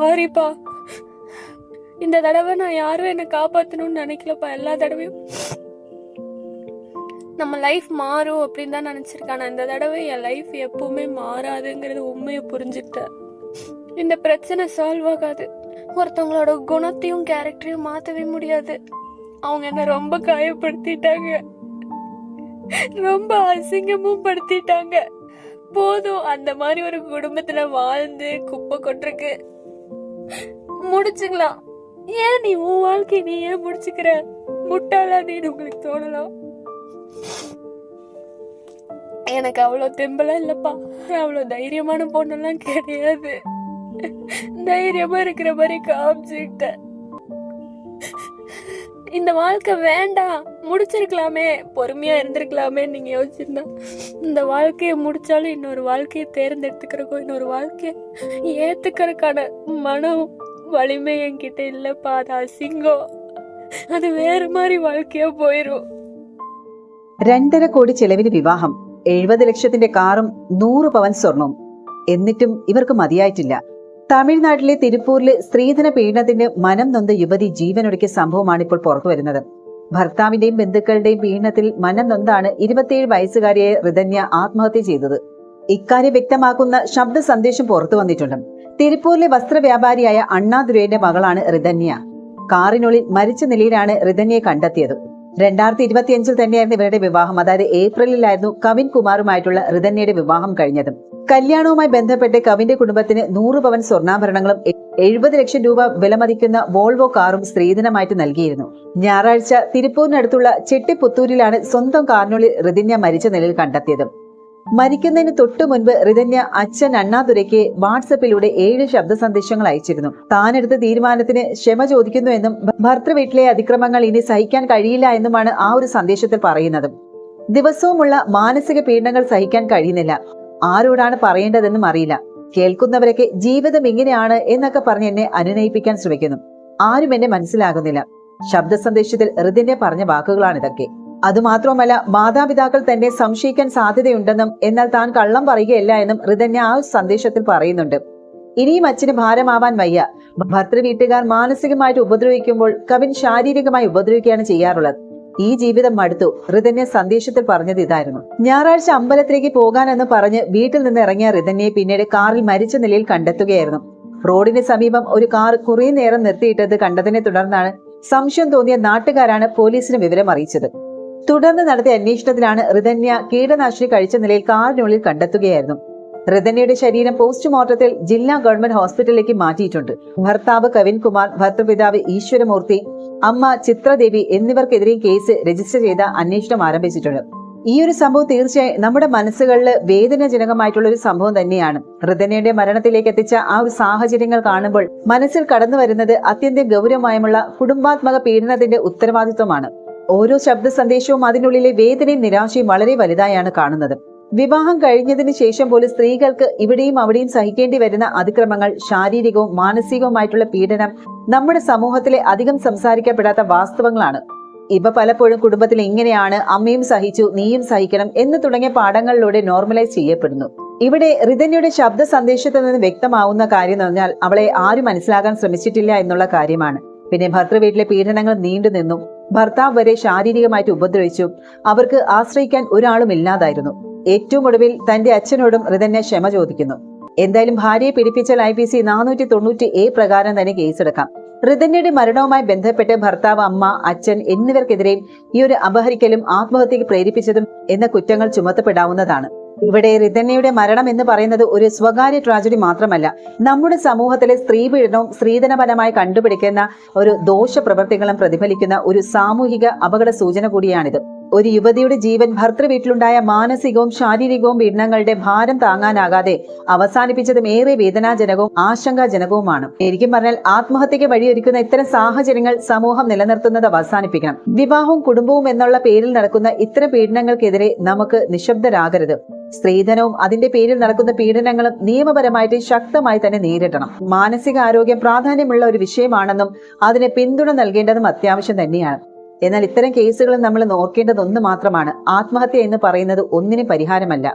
சாரிப்பா இந்த தடவை நான் யாரும் என்னை காப்பாற்றணும்னு நினைக்கலப்பா எல்லா தடவையும். நம்ம லைஃப் மாறும் அப்படின்னு தான் நினச்சிருக்கேன். ஆனால் இந்த தடவை என் லைஃப் எப்பவுமே மாறாதுங்கிறது உண்மையை புரிஞ்சுக்கிட்டேன். இந்த பிரச்சனை சால்வ் ஆகாது. ஒருத்தவங்களோட குணத்தையும் கேரக்டரையும் மாற்றவே முடியாது. அவங்க என்ன ரொம்ப காயப்படுத்திட்டாங்க. ரொம்ப அசிங்கமும் படுத்திட்டாங்க. போதும் அந்த மாதிரி ஒரு குடும்பத்துல வாழ்ந்து குப்பை கொட்டிருக்கு முடிச்சுக்கலாம். ஏன் நீ உன் வாழ்க்கையை நீ ஏன் முடிச்சுக்கிற? முட்டாளா நீ உங்களுக்கு தோணலாம். எனக்கு அவ்வளோ தெம்பலாம் இல்லப்பா. அவ்வளோ தைரியமான பொண்ணெல்லாம் கிடையாது. தைரியமா இருக்கிற மாதிரி காமிச்சுக்கிட்டேன். இந்த வாழ்க்கை வேண்டாம் முடிச்சிருக்கலாமே பொறுமையா இருந்திருக்கலாமே நீங்க யோசிச்சிருந்தா இந்த வாழ்க்கையை முடிச்சாலும் இன்னொரு வாழ்க்கையை தேர்ந்தெடுத்துக்கிறக்கோ இன்னொரு வாழ்க்கையை ஏத்துக்கிறதுக்கான மனம் வலிமை என்கிட்ட இல்லப்பா அது அசிங்கம் அது வேற மாதிரி வாழ்க்கையா போயிரும் രണ്ടര കോടി ചെലവിന് വിവാഹം എഴുപത് ലക്ഷത്തിന്റെ കാറും നൂറ് പവൻ സ്വർണവും എന്നിട്ടും ഇവർക്ക് മതിയായിട്ടില്ല തമിഴ്നാട്ടിലെ തിരുപ്പൂരിലെ സ്ത്രീധന പീഡനത്തിന് മനം നൊന്ത യുവതി ജീവനൊടുക്കിയ സംഭവമാണ് ഇപ്പോൾ പുറത്തുവരുന്നത് ഭർത്താവിന്റെയും ബന്ധുക്കളുടെയും പീഡനത്തിൽ മനം നൊന്താണ് ഇരുപത്തിയേഴ് വയസ്സുകാരിയായ റിതന്യ ആത്മഹത്യ ചെയ്തത്. ഇക്കാര്യം വ്യക്തമാക്കുന്ന ശബ്ദ സന്ദേശം പുറത്തു വന്നിട്ടുണ്ട്. തിരുപ്പൂരിലെ വസ്ത്രവ്യാപാരിയായ അണ്ണാദുരയുടെ മകളാണ് റിതന്യ. കാറിനുള്ളിൽ മരിച്ച നിലയിലാണ് റിതന്യയെ കണ്ടെത്തിയത്. രണ്ടായിരത്തി ഇരുപത്തിയഞ്ചിൽ തന്നെയായിരുന്നു ഇവരുടെ വിവാഹം. അതായത് ഏപ്രിലിലായിരുന്നു കവിൻ കുമാറുമായിട്ടുള്ള റിതന്യയുടെ വിവാഹം കഴിഞ്ഞത്. കല്യാണവുമായി ബന്ധപ്പെട്ട് കവിന്റെ കുടുംബത്തിന് നൂറ് പവൻ സ്വർണാഭരണങ്ങളും എഴുപത് ലക്ഷം രൂപ വിലമതിക്കുന്ന വോൾവോ കാറും സ്ത്രീധനമായിട്ട് നൽകിയിരുന്നു. ഞായറാഴ്ച തിരുപ്പൂരിനടുത്തുള്ള ചെട്ടിപ്പുത്തൂരിലാണ് സ്വന്തം കാറിനുള്ളിൽ റിതിന്യ മരിച്ച നിലയിൽ കണ്ടെത്തിയത്. മരിക്കുന്നതിന് തൊട്ടു മുൻപ് റിതന്യ അച്ഛൻ അണ്ണാതുരയ്ക്ക് വാട്സപ്പിലൂടെ ഏഴ് ശബ്ദ സന്ദേശങ്ങൾ അയച്ചിരുന്നു. താനെടുത്ത തീരുമാനത്തിന് ക്ഷമ ചോദിക്കുന്നുവെന്നും ഭർത്തൃ വീട്ടിലെ അതിക്രമങ്ങൾ ഇനി സഹിക്കാൻ കഴിയില്ല എന്നുമാണ് ആ ഒരു സന്ദേശത്തിൽ പറയുന്നത്. ദിവസവുമുള്ള മാനസിക പീഡനങ്ങൾ സഹിക്കാൻ കഴിയുന്നില്ല. ആരോടാണ് പറയേണ്ടതെന്നും അറിയില്ല. കേൾക്കുന്നവരൊക്കെ ജീവിതം ഇങ്ങനെയാണ് എന്നൊക്കെ പറഞ്ഞ് എന്നെ അനുനയിപ്പിക്കാൻ ശ്രമിക്കുന്നു. ആരും എന്നെ മനസ്സിലാകുന്നില്ല. ശബ്ദ സന്ദേശത്തിൽ ഋതിന്റെ പറഞ്ഞ വാക്കുകളാണിതൊക്കെ. അതുമാത്രവുമല്ല മാതാപിതാക്കൾ തന്നെ സംശയിക്കാൻ സാധ്യതയുണ്ടെന്നും എന്നാൽ താൻ കള്ളം പറയുകയല്ല എന്നും ഋതന്യ ആ സന്ദേശത്തിൽ പറയുന്നുണ്ട്. ഇനിയും അച്ഛന് ഭാരമാവാൻ വയ്യ. ഭർത്തൃ വീട്ടുകാർ മാനസികമായിട്ട് ഉപദ്രവിക്കുമ്പോൾ കവിൻ ശാരീരികമായി ഉപദ്രവിക്കുകയാണ് ചെയ്യാറുള്ളത്. ഈ ജീവിതം മടുത്തു. ഋതന്യ സന്ദേശത്തിൽ പറഞ്ഞത് ഇതായിരുന്നു. ഞായറാഴ്ച അമ്പലത്തിലേക്ക് പോകാനെന്ന് പറഞ്ഞ് വീട്ടിൽ നിന്ന് ഇറങ്ങിയ ഋതന്യെ പിന്നീട് കാറിൽ മരിച്ച നിലയിൽ കണ്ടെത്തുകയായിരുന്നു. റോഡിന് സമീപം ഒരു കാർ കുറേ നേരം നിർത്തിയിട്ടത് കണ്ടതിനെ തുടർന്നാണ് സംശയം തോന്നിയ നാട്ടുകാരാണ് പോലീസിന് വിവരം അറിയിച്ചത്. തുടർന്ന് നടത്തിയ അന്വേഷണത്തിലാണ് റിതന്യ കീടനാശിനി കഴിച്ച നിലയിൽ കാറിനുള്ളിൽ കണ്ടെത്തുകയായിരുന്നു. റിതന്യയുടെ ശരീരം പോസ്റ്റ്മോർട്ടത്തിൽ ജില്ലാ ഗവൺമെന്റ് ഹോസ്പിറ്റലിലേക്ക് മാറ്റിയിട്ടുണ്ട്. ഭർത്താവ് കവിൻ കുമാർ ഭർത്തൃപിതാവ് ഈശ്വരമൂർത്തി അമ്മ ചിത്രദേവി എന്നിവർക്കെതിരെയും കേസ് രജിസ്റ്റർ ചെയ്ത അന്വേഷണം ആരംഭിച്ചിട്ടുണ്ട്. ഈ ഒരു സംഭവം തീർച്ചയായും നമ്മുടെ മനസ്സുകളിൽ വേദനാജനകമായിട്ടുള്ള ഒരു സംഭവം തന്നെയാണ്. ഋതന്യയുടെ മരണത്തിലേക്ക് എത്തിച്ച ആ ഒരു സാഹചര്യങ്ങൾ കാണുമ്പോൾ മനസ്സിൽ കടന്നു വരുന്നത് അത്യന്തം ഗൗരവമായുമുള്ള കുടുംബാത്മക പീഡനത്തിന്റെ ഉത്തരവാദിത്വമാണ്. ഓരോ ശബ്ദ സന്ദേശവും അതിനുള്ളിലെ വേദനയും നിരാശയും വളരെ വലുതായാണ് കാണുന്നത്. വിവാഹം കഴിഞ്ഞതിന് ശേഷം പോലും സ്ത്രീകൾക്ക് ഇവിടെയും അവിടെയും സഹിക്കേണ്ടി വരുന്ന അതിക്രമങ്ങൾ ശാരീരികവും മാനസികവുമായിട്ടുള്ള പീഡനം നമ്മുടെ സമൂഹത്തിലെ അധികം സംസാരിക്കപ്പെടാത്ത വാസ്തവങ്ങളാണ്. ഇവ പലപ്പോഴും കുടുംബത്തിൽ ഇങ്ങനെയാണ് അമ്മയും സഹിച്ചു നീയും സഹിക്കണം എന്ന് തുടങ്ങിയ പാഠങ്ങളിലൂടെ നോർമലൈസ് ചെയ്യപ്പെടുന്നു. ഇവിടെ റിതന്യയുടെ ശബ്ദ സന്ദേശത്തിൽ നിന്ന് വ്യക്തമാവുന്ന കാര്യം എന്ന് പറഞ്ഞാൽ അവളെ ആരും മനസ്സിലാക്കാൻ ശ്രമിച്ചിട്ടില്ല എന്നുള്ള കാര്യമാണ്. പിന്നെ ഭർത്തൃ വീട്ടിലെ പീഡനങ്ങൾ നീണ്ടു നിന്നു ഭർത്താവ് വരെ ശാരീരികമായിട്ട് ഉപദ്രവിച്ചു. അവർക്ക് ആശ്രയിക്കാൻ ഒരാളും ഇല്ലാതായിരുന്നു. ഏറ്റവും ഒടുവിൽ തന്റെ അച്ഛനോടും റിതന്യ ക്ഷമ ചോദിക്കുന്നു. എന്തായാലും ഭാര്യയെ പീഡിപ്പിച്ചാൽ ഐ പി സി നാനൂറ്റി തൊണ്ണൂറ്റി എ പ്രകാരം തന്നെ കേസെടുക്കാം. റിതന്യയുടെ മരണവുമായി ബന്ധപ്പെട്ട് ഭർത്താവ് അമ്മ അച്ഛൻ എന്നിവർക്കെതിരെയും ഈ ഒരു അപഹരിക്കലും ആത്മഹത്യക്ക് പ്രേരിപ്പിച്ചതും എന്ന കുറ്റങ്ങൾ ചുമത്തപ്പെടാവുന്നതാണ്. ഇവിടെ റിതന്യയുടെ മരണം എന്ന് പറയുന്നത് ഒരു സ്വകാര്യ ട്രാജഡി മാത്രമല്ല. നമ്മുടെ സമൂഹത്തിലെ സ്ത്രീ പീഡനവും സ്ത്രീധനപരമായി കണ്ടുപിടിക്കുന്ന ഒരു ദോഷ പ്രവർത്തികളും പ്രതിഫലിക്കുന്ന ഒരു സാമൂഹിക അപകട സൂചന കൂടിയാണിത്. ഒരു യുവതിയുടെ ജീവൻ ഭർത്തൃ വീട്ടിലുണ്ടായ മാനസികവും ശാരീരികവും പീഡനങ്ങളുടെ ഭാരം താങ്ങാനാകാതെ അവസാനിപ്പിച്ചതും ഏറെ വേദനാജനകവും ആശങ്കാജനകവുമാണ്. ശരിക്കും പറഞ്ഞാൽ ആത്മഹത്യക്ക് വഴിയൊരുക്കുന്ന ഇത്തരം സാഹചര്യങ്ങൾ സമൂഹം നിലനിർത്തുന്നത് അവസാനിപ്പിക്കണം. വിവാഹവും കുടുംബവും എന്നുള്ള പേരിൽ നടക്കുന്ന ഇത്തരം പീഡനങ്ങൾക്കെതിരെ നമുക്ക് നിശബ്ദരാകരുത്. സ്ത്രീധനവും അതിന്റെ പേരിൽ നടക്കുന്ന പീഡനങ്ങളും നിയമപരമായിട്ട് ശക്തമായി തന്നെ നേരിടണം. മാനസിക ആരോഗ്യം പ്രാധാന്യമുള്ള ഒരു വിഷയമാണെന്നും അതിന് പിന്തുണ നൽകേണ്ടതും അത്യാവശ്യം തന്നെയാണ്. എന്നാൽ ഇത്തരം കേസുകൾ നമ്മൾ നോക്കേണ്ടത് ഒന്ന് മാത്രമാണ്. ആത്മഹത്യ എന്ന് പറയുന്നത് ഒന്നിനും പരിഹാരമല്ല.